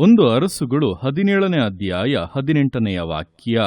ಒಂದು ಅರಸುಗಳು ಹದಿನೇಳನೇ ಅಧ್ಯಾಯ ಹದಿನೆಂಟನೆಯ ವಾಕ್ಯ,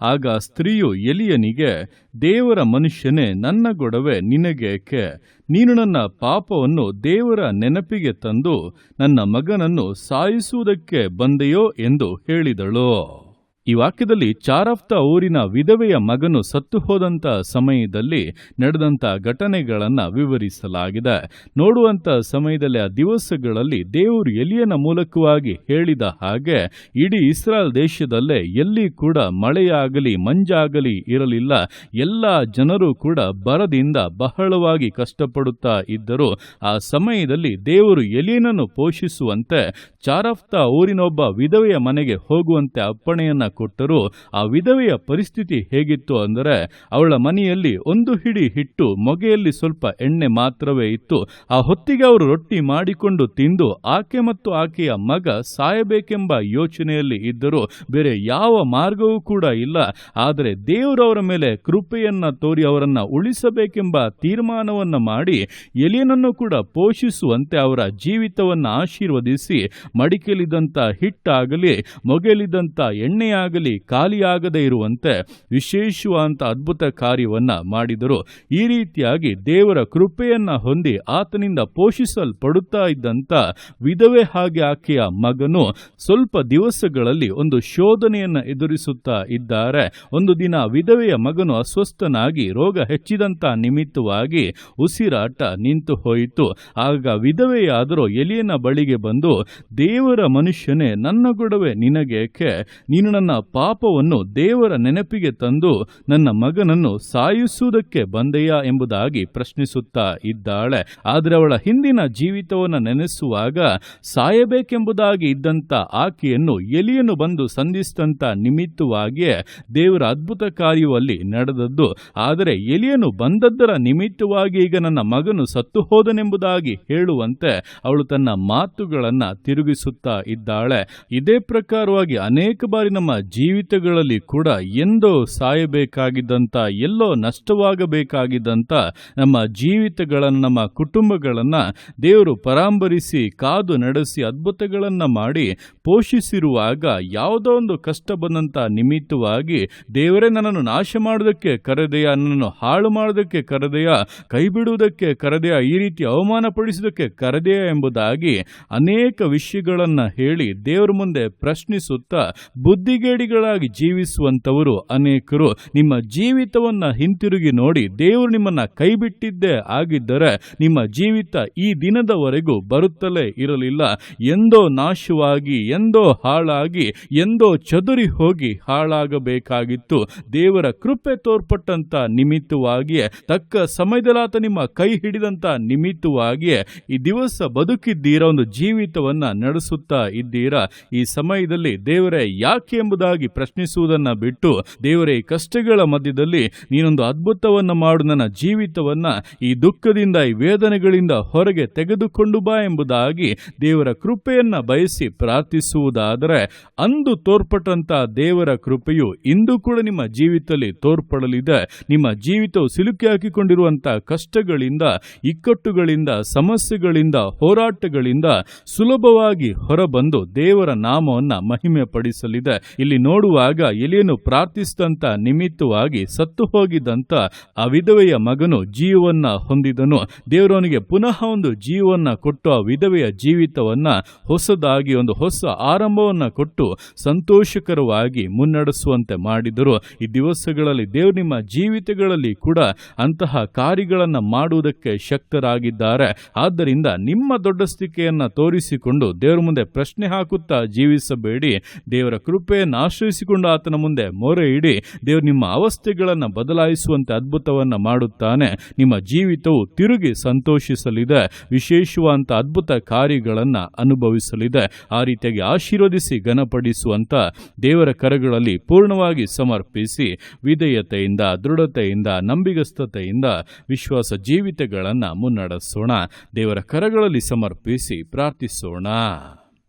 ಆಗ ಸ್ತ್ರೀಯು ಎಲಿಯನಿಗೆ, ದೇವರ ಮನುಷ್ಯನೇ, ನನ್ನ ಗೊಡವೆ ನಿನಗೇಕೆ ನೀನು ನನ್ನ ಪಾಪವನ್ನು ದೇವರ ನೆನಪಿಗೆ ತಂದು ನನ್ನ ಮಗನನ್ನು ಸಾಯಿಸುವುದಕ್ಕೆ ಬಂದೆಯೋ ಎಂದು ಹೇಳಿದಳು. ಈ ವಾಕ್ಯದಲ್ಲಿ ಚಾರಫ್ತ ಊರಿನ ವಿಧವೆಯ ಮಗನು ಸತ್ತು ಹೋದಂತ ಸಮಯದಲ್ಲಿ ನಡೆದಂತ ಘಟನೆಗಳನ್ನು ವಿವರಿಸಲಾಗಿದೆ. ನೋಡುವಂತ ಸಮಯದಲ್ಲಿ ಆ ದಿವಸಗಳಲ್ಲಿ ದೇವರು ಎಲಿಯನ ಮೂಲಕವಾಗಿ ಹೇಳಿದ ಹಾಗೆ ಇಡೀ ಇಸ್ರಾಲ್ ದೇಶದಲ್ಲೇ ಎಲ್ಲಿ ಕೂಡ ಮಳೆಯಾಗಲಿ, ಮಂಜಾಗಲಿ ಇರಲಿಲ್ಲ. ಎಲ್ಲ ಜನರು ಕೂಡ ಬರದಿಂದ ಬಹಳವಾಗಿ ಕಷ್ಟಪಡುತ್ತಾ ಇದ್ದರು. ಆ ಸಮಯದಲ್ಲಿ ದೇವರು ಎಲಿಯನನ್ನು ಪೋಷಿಸುವಂತೆ, ಚಾರಫ್ತ ಊರಿನೊಬ್ಬ ವಿಧವೆಯ ಮನೆಗೆ ಹೋಗುವಂತೆ ಅಪ್ಪಣೆಯನ್ನ ಕೊಟ್ಟರು ಆ ವಿಧವೆಯ ಪರಿಸ್ಥಿತಿ ಹೇಗಿತ್ತು ಅಂದರೆ ಅವಳ ಮನೆಯಲ್ಲಿ ಒಂದು ಹಿಡಿ ಹಿಟ್ಟು ಮೊಗೆಯಲ್ಲಿ ಸ್ವಲ್ಪ ಎಣ್ಣೆ ಮಾತ್ರವೇ ಇತ್ತು. ಆ ಹೊತ್ತಿಗೆ ಅವರು ರೊಟ್ಟಿ ಮಾಡಿಕೊಂಡು ತಿಂದು ಆಕೆ ಮತ್ತು ಆಕೆಯ ಮಗ ಸಾಯಬೇಕೆಂಬ ಯೋಚನೆಯಲ್ಲಿ ಇದ್ದರೂ ಬೇರೆ ಯಾವ ಮಾರ್ಗವೂ ಕೂಡ ಇಲ್ಲ. ಆದರೆ ದೇವರವರ ಮೇಲೆ ಕೃಪೆಯನ್ನ ತೋರಿ ಅವರನ್ನ ಉಳಿಸಬೇಕೆಂಬ ತೀರ್ಮಾನವನ್ನ ಮಾಡಿ ಎಲಿಯನನ್ನು ಕೂಡ ಪೋಷಿಸುವಂತೆ ಅವರ ಜೀವಿತವನ್ನ ಆಶೀರ್ವದಿಸಿ ಮಡಿಕೆಲಿದ್ದಂಥ ಹಿಟ್ಟಾಗಲಿ ಮೊಗೆಲಿದ್ದಂಥ ಎಣ್ಣೆಯಾಗಲಿ ಖಾಲಿಯಾಗದೇ ಇರುವಂತೆ ವಿಶೇಷವಾದಂಥ ಅದ್ಭುತ ಕಾರ್ಯವನ್ನ ಮಾಡಿದರು ಈ ರೀತಿಯಾಗಿ ದೇವರ ಕೃಪೆಯನ್ನು ಹೊಂದಿ ಆತನಿಂದ ಪೋಷಿಸಲ್ಪಡುತ್ತಾ ಇದ್ದಂಥ ವಿಧವೆ ಹಾಗೆ ಆಕೆಯ ಮಗನು ಸ್ವಲ್ಪ ದಿವಸಗಳಲ್ಲಿ ಒಂದು ಶೋಧನೆಯನ್ನು ಎದುರಿಸುತ್ತಾ ಇದ್ದಾರೆ. ಒಂದು ದಿನ ವಿಧವೆಯ ಮಗನು ಅಸ್ವಸ್ಥನಾಗಿ ರೋಗ ಹೆಚ್ಚಿದಂತ ನಿಮಿತ್ತವಾಗಿ ಉಸಿರಾಟ ನಿಂತು ಹೋಯಿತು. ಆಗ ವಿಧವೆಯಾದರೂ ಎಲಿಯನ ಬಳಿಗೆ ಬಂದು, ದೇವರ ಮನುಷ್ಯನೇ, ನನ್ನ ಗೊಡವೆ ನಿನಗೇಕೆ? ನೀನು ನನ್ನ ಪಾಪವನ್ನು ದೇವರ ನೆನಪಿಗೆ ತಂದು ನನ್ನ ಮಗನನ್ನು ಸಾಯಿಸುವುದಕ್ಕೆ ಬಂದೆಯಾ ಎಂಬುದಾಗಿ ಪ್ರಶ್ನಿಸುತ್ತಾ ಇದ್ದಾಳೆ. ಆದರೆ ಅವಳ ಹಿಂದಿನ ಜೀವಿತವನ್ನು ನೆನೆಸುವಾಗ ಸಾಯಬೇಕೆಂಬುದಾಗಿ ಇದ್ದಂತ ಆಕೆಯನ್ನು ಎಲಿಯನ್ನು ಬಂದು ಸಂಧಿಸಿದಂಥ ನಿಮಿತ್ತವಾಗಿಯೇ ದೇವರ ಅದ್ಭುತ ಕಾರ್ಯವಲ್ಲಿ ನಡೆದದ್ದು. ಆದರೆ ಎಲಿಯನು ಬಂದದ್ದರ ನಿಮಿತ್ತವಾಗಿ ಈಗ ನನ್ನ ಮಗನು ಸತ್ತು ಹೋದನೆಂಬುದಾಗಿ ಹೇಳುವಂತೆ ಅವಳು ತನ್ನ ಮಾತುಗಳನ್ನು ತಿರುಗಿಸುತ್ತಾ ಇದ್ದಾಳೆ. ಇದೇ ಪ್ರಕಾರವಾಗಿ ಅನೇಕ ಬಾರಿ ನಮ್ಮ ಜೀವಿತಗಳಲ್ಲಿ ಕೂಡ ಎಂದೋ ಸಾಯಬೇಕಾಗಿದ್ದಂಥ, ಎಲ್ಲೋ ನಷ್ಟವಾಗಬೇಕಾಗಿದ್ದಂಥ ನಮ್ಮ ಜೀವಿತಗಳನ್ನು, ನಮ್ಮ ಕುಟುಂಬಗಳನ್ನ ದೇವರು ಪರಾಂಬರಿಸಿ, ಕಾದು ನಡೆಸಿ, ಅದ್ಭುತಗಳನ್ನ ಮಾಡಿ ಪೋಷಿಸಿರುವಾಗ ಯಾವುದೋ ಒಂದು ಕಷ್ಟ ಬಂದಂತ ನಿಮಿತ್ತವಾಗಿ, ದೇವರೇ ನನ್ನನ್ನು ನಾಶ ಮಾಡೋದಕ್ಕೆ ಕರೆದೆಯ, ನನ್ನನ್ನು ಹಾಳು ಮಾಡೋದಕ್ಕೆ ಕರೆದೆಯ ಕೈ ಬಿಡುವುದಕ್ಕೆ ಕರೆದೆಯ, ಈ ರೀತಿ ಅವಮಾನಪಡಿಸುವುದಕ್ಕೆ ಕರೆದೆಯ ಎಂಬುದಾಗಿ ಅನೇಕ ವಿಷಯಗಳನ್ನ ಹೇಳಿ ದೇವರ ಮುಂದೆ ಪ್ರಶ್ನಿಸುತ್ತಾ ಬುದ್ಧಿಗೇಡಿಗಳಾಗಿ ಜೀವಿಸುವಂತವರು ಅನೇಕರು. ನಿಮ್ಮ ಜೀವಿತವನ್ನ ಹಿಂತಿರುಗಿ ನೋಡಿ ದೇವರು ನಿಮ್ಮನ್ನ ಕೈಬಿಟ್ಟಿದ್ದೇ ಆಗಿದ್ದರೆ ನಿಮ್ಮ ಜೀವಿತ ಈ ದಿನದವರೆಗೂ ಬರುತ್ತಲೇ ಇರಲಿಲ್ಲ. ಎಂದೋ ನಾಶವಾಗಿ, ಎಂದೋ ಹಾಳಾಗಿ, ಎಂದೋ ಚದುರಿ ಹೋಗಿ ಹಾಳಾಗಬೇಕಾಗಿತ್ತು. ದೇವರ ಕೃಪೆ ತೋರ್ಪಟ್ಟಂತ ನಿಮಿತ್ತವಾಗಿಯೇ, ತಕ್ಕ ಸಮಯದಲ್ಲಾತ ನಿಮ್ಮ ಕೈ ಹಿಡಿದಂತ ನಿಮಿತ್ತವಾಗಿಯೇ ಈ ದಿವಸ ಬದುಕಿದ್ದೀರಾ? ಒಂದು ಜೀವಿತವನ್ನ ನಡೆಸುತ್ತಾ ಇದ್ದೀರಾ? ಈ ಸಮಯದಲ್ಲಿ ದೇವರೇ ಯಾಕೆ ಎಂಬುದಾಗಿ ಪ್ರಶ್ನಿಸುವುದನ್ನು ಬಿಟ್ಟು, ದೇವರೇ, ಈ ಕಷ್ಟಗಳ ಮಧ್ಯದಲ್ಲಿ ನೀನೊಂದು ಅದ್ಭುತವನ್ನು ಮಾಡು, ನನ್ನ ಜೀವಿತವನ್ನ ಈ ದುಃಖದಿಂದ, ಈ ವೇದನೆಗಳಿಂದ ಹೊರಗೆ ತೆಗೆದುಕೊಂಡು ಬಾ ಎಂಬುದಾಗಿ ದೇವರ ಕೃಪೆಯನ್ನು ಬಯಸಿ ಪ್ರಾರ್ಥಿಸುವುದಾದರೆ, ಅಂದು ತೋರ್ಪಟ್ಟಂತ ದೇವರ ಕೃಪೆಯು ಇಂದು ಕೂಡ ನಿಮ್ಮ ಜೀವಿತದಲ್ಲಿ ತೋರ್ಪಡಲಿದೆ. ನಿಮ್ಮ ಜೀವಿತವು ಸಿಲುಕಿ ಹಾಕಿಕೊಂಡಿರುವಂತಹ ಕಷ್ಟಗಳಿಂದ, ಇಕ್ಕಟ್ಟುಗಳಿಂದ, ಸಮಸ್ಯೆಗಳಿಂದ, ಹೋರಾಟಗಳಿಂದ ಸುಲಭವಾಗಿ ಹೊರಬಂದು ದೇವರ ನಾಮವನ್ನ ಮಹಿಮೆ ಪಡಿಸಲಿದೆ ಇಲ್ಲಿ ನೋಡುವಾಗ ಎಲಿಯನು ಪ್ರಾರ್ಥಿಸಿದಂಥ ನಿಮಿತ್ತವಾಗಿ ಸತ್ತು ಹೋಗಿದ್ದಂಥ ಆ ವಿಧವೆಯ ಮಗನು ಜೀವವನ್ನ ಹೊಂದಿದನು. ದೇವರವನಿಗೆ ಪುನಃ ಒಂದು ಜೀವವನ್ನ ಕೊಟ್ಟು ಆ ವಿಧವೆಯ ಜೀವಿತವನ್ನ ಹೊಸದಾಗಿ ಒಂದು ಹೊಸ ಆರಂಭವನ್ನ ಕೊಟ್ಟು ಸಂತೋಷಕರವಾಗಿ ಮುನ್ನಡೆಸುವಂತೆ ಮಾಡಿದರು. ಈ ದಿವಸಗಳಲ್ಲಿ ದೇವರು ನಿಮ್ಮ ಜೀವಿತಗಳಲ್ಲಿ ಕೂಡ ಅಂತಹ ಕಾರ್ಯಗಳನ್ನ ಮಾಡುವುದಕ್ಕೆ ಶಕ್ತರಾಗಿದ್ದಾರೆ. ಆದ್ದರಿಂದ ನಿಮ್ಮ ದೊಡ್ಡಸ್ತಿಕೆಯನ್ನ ತೋರಿಸಿಕೊಂಡು ದೇವರ ಮುಂದೆ ಪ್ರಶ್ನೆ ಹಾಕುತ್ತಾ ಜೀವಿಸಬೇಡಿ. ದೇವರ ಕೃಪೆಯನ್ನು ಆಶ್ರಯಿಸಿಕೊಂಡು ಆತನ ಮುಂದೆ ಮೊರೆ ಇಡಿ, ದೇವರು ನಿಮ್ಮ ಅವಸ್ಥೆಗಳನ್ನು ಬದಲಾಯಿಸುವಂತೆ ಅದ್ಭುತವನ್ನು ಮಾಡುತ್ತಾನೆ. ನಿಮ್ಮ ಜೀವಿತವು ತಿರುಗಿ ಸಂತೋಷಿಸಲಿದೆ, ವಿಶೇಷವಾದಂಥ ಅದ್ಭುತ ಕಾರ್ಯಗಳನ್ನು ಅನುಭವಿಸಲಿದೆ. ಆ ರೀತಿಯಾಗಿ ಆಶೀರ್ವದಿಸಿ, ಘನಪಡಿಸುವಂಥ ದೇವರ ಕರಗಳಲ್ಲಿ ಪೂರ್ಣವಾಗಿ ಸಮರ್ಪಿಸಿ, ವಿಧೇಯತೆಯಿಂದ, ದೃಢತೆಯಿಂದ, ನಂಬಿಗಸ್ತತೆಯಿಂದ ವಿಶ್ವಾಸ ಜೀವಿತಗಳನ್ನು ಮುನ್ನಡೆಸೋಣ. ದೇವರ ಕರಗಳಲ್ಲಿ ಸಮರ್ಪಿಸಿ ಪ್ರಾರ್ಥಿಸೋಣ.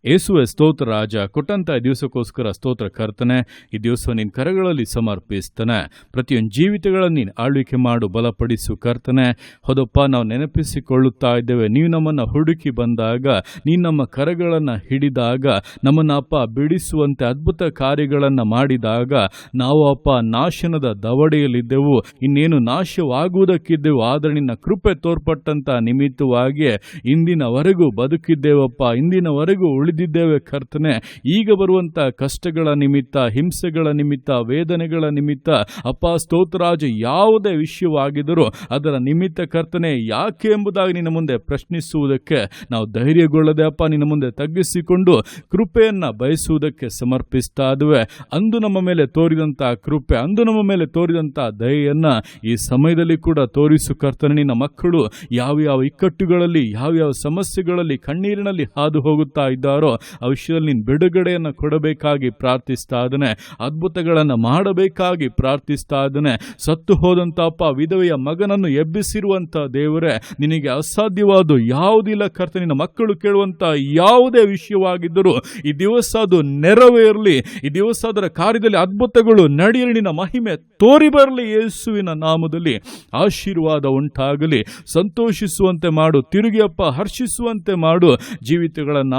ಯೇಸುವೆ ಸ್ತೋತ್ರ ರಾಜ, ಕೊಟ್ಟಂತ ಈ ದಿವಸಕ್ಕೋಸ್ಕರ ಸ್ತೋತ್ರ ಕರ್ತನೆ, ಈ ದಿವಸ ನಿನ್ನ ಕರಗಳಲ್ಲಿ ಸಮರ್ಪಿಸ್ತಾನೆ. ಪ್ರತಿಯೊಂದು ಜೀವಿತಗಳನ್ನು ನೀನು ಆಳ್ವಿಕೆ ಮಾಡು, ಬಲಪಡಿಸು ಕರ್ತನೆ. ಹೌದಪ್ಪ, ನಾವು ನೆನಪಿಸಿಕೊಳ್ಳುತ್ತಾ ಇದ್ದೇವೆ, ನೀವು ನಮ್ಮನ್ನು ಹುಡುಕಿ ಬಂದಾಗ, ನೀನು ನಮ್ಮ ಕರಗಳನ್ನು ಹಿಡಿದಾಗ, ನಮ್ಮನ್ನು ಅಪ್ಪ ಬಿಡಿಸುವಂತೆ ಅದ್ಭುತ ಕಾರ್ಯಗಳನ್ನು ಮಾಡಿದಾಗ, ನಾವು ಅಪ್ಪ ನಾಶನದ ದವಡೆಯಲ್ಲಿದ್ದೆವು, ಇನ್ನೇನು ನಾಶವಾಗುವುದಕ್ಕಿದ್ದೆವು, ಆದರೆ ನಿನ್ನ ಕೃಪೆ ತೋರ್ಪಟ್ಟಂಥ ನಿಮಿತ್ತವಾಗಿ ಇಂದಿನವರೆಗೂ ಬದುಕಿದ್ದೇವಪ್ಪ, ಇಂದಿನವರೆಗೂ ಉಳಿದಿದ್ದೇವೆ ಕರ್ತನೆ. ಈಗ ಬರುವಂಥ ಕಷ್ಟಗಳ ನಿಮಿತ್ತ, ಹಿಂಸೆಗಳ ನಿಮಿತ್ತ, ವೇದನೆಗಳ ನಿಮಿತ್ತ, ಅಪ್ಪ ಸ್ತೋತ್ರಾಜ ಯಾವುದೇ ವಿಷಯವಾಗಿದ್ದರೂ ಅದರ ನಿಮಿತ್ತ ಕರ್ತನೆ ಯಾಕೆ ಎಂಬುದಾಗಿ ನಿನ್ನ ಮುಂದೆ ಪ್ರಶ್ನಿಸುವುದಕ್ಕೆ ನಾವು ಧೈರ್ಯಗೊಳ್ಳದೆ ಅಪ್ಪ ನಿನ್ನ ಮುಂದೆ ತಗ್ಗಿಸಿಕೊಂಡು ಕೃಪೆಯನ್ನು ಬಯಸುವುದಕ್ಕೆ ಸಮರ್ಪಿಸ್ತಾ ಇದುವೆ ಅಂದು ನಮ್ಮ ಮೇಲೆ ತೋರಿದಂಥ ಕೃಪೆ, ಅಂದು ನಮ್ಮ ಮೇಲೆ ತೋರಿದಂಥ ದಯೆಯನ್ನು ಈ ಸಮಯದಲ್ಲಿ ಕೂಡ ತೋರಿಸು ಕರ್ತನೆ. ನಿನ್ನ ಮಕ್ಕಳು ಯಾವ ಯಾವ ಇಕ್ಕಟ್ಟುಗಳಲ್ಲಿ ಯಾವ ಯಾವ ಸಮಸ್ಯೆಗಳಲ್ಲಿ, ಕಣ್ಣೀರಿನಲ್ಲಿ ಹಾದು ಹೋಗುತ್ತಾ ಇದ್ದಾರೋ ಆ ವಿಷಯದಲ್ಲಿ ನೀನು ಬಿಡುಗಡೆಯನ್ನು ಕೊಡಬೇಕಾಗಿ ಪ್ರಾರ್ಥಿಸ್ತಾ ಇದ್ದಾನೆ, ಅದ್ಭುತಗಳನ್ನು ಮಾಡಬೇಕಾಗಿ ಪ್ರಾರ್ಥಿಸ್ತಾ ಇದ್ದಾನೆ. ಸತ್ತು ಹೋದಂತಪ್ಪ, ವಿಧವೆಯ ಮಗನನ್ನು ಎಬ್ಬಿಸಿರುವಂಥ ದೇವರೇ, ನಿನಗೆ ಅಸಾಧ್ಯವಾದ ಯಾವುದಿಲ್ಲ ಕರ್ತ ನಿನ್ನ ಮಕ್ಕಳು ಕೇಳುವಂಥ ಯಾವುದೇ ವಿಷಯವಾಗಿದ್ದರೂ ಈ ದಿವಸ ಅದು ನೆರವೇರಲಿ, ಈ ದಿವಸ ಅದರ ಕಾರ್ಯದಲ್ಲಿ ಅದ್ಭುತಗಳು ನಡೆಯಲಿ, ನಿನ್ನ ಮಹಿಮೆ ತೋರಿ ಬರಲಿ ಯೇಸುವಿನ ನಾಮದಲ್ಲಿ. ಆಶೀರ್ವಾದ ಉಂಟಾಗಲಿ, ಸಂತೋಷಿಸುವಂತೆ ಮಾಡು ತಿರುಗಿಯಪ್ಪ ಹರ್ಷಿಸುವಂತೆ ಮಾಡು, ಜೀವಿತಗಳನ್ನು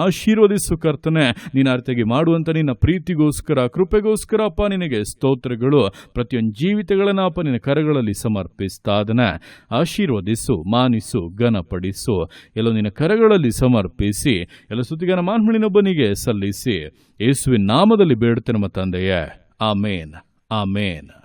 ಆಶೀರ್ವದಿಸು ಕರ್ತನೆ, ನೀನು ಅರ್ಥಗೆ ಮಾಡುವಂತ ನಿನ್ನ ಪ್ರೀತಿಗೋಸ್ಕರ, ಕೃಪೆಗೋಸ್ಕರ ಅಪ್ಪ ನಿನಗೆ ಸ್ತೋತ್ರಗಳು, ಪ್ರತಿಯೊಂದು ಜೀವಿತಗಳನ್ನು ಅಪ್ಪ ನಿನ್ನ ಕರಗಳಲ್ಲಿ ಸಮರ್ಪಿಸ್ತಾದನೆ. ಆಶೀರ್ವದಿಸು, ಮಾನಿಸು, ಘನಪಡಿಸು. ಎಲ್ಲ ನಿನ್ನ ಕರಗಳಲ್ಲಿ ಸಮರ್ಪಿಸಿ, ಎಲ್ಲ ಸುತ್ತಿಗನ ಮಾನ್ಮಳಿನೊಬ್ಬನಿಗೆ ಸಲ್ಲಿಸಿ. ಯೇಸುವಿನ ನಾಮದಲ್ಲಿ ಬೇಡುತ್ತೆ ನಮ್ಮ ತಂದೆಯೇ. ಆಮೇನ್. ಆಮೇನ್.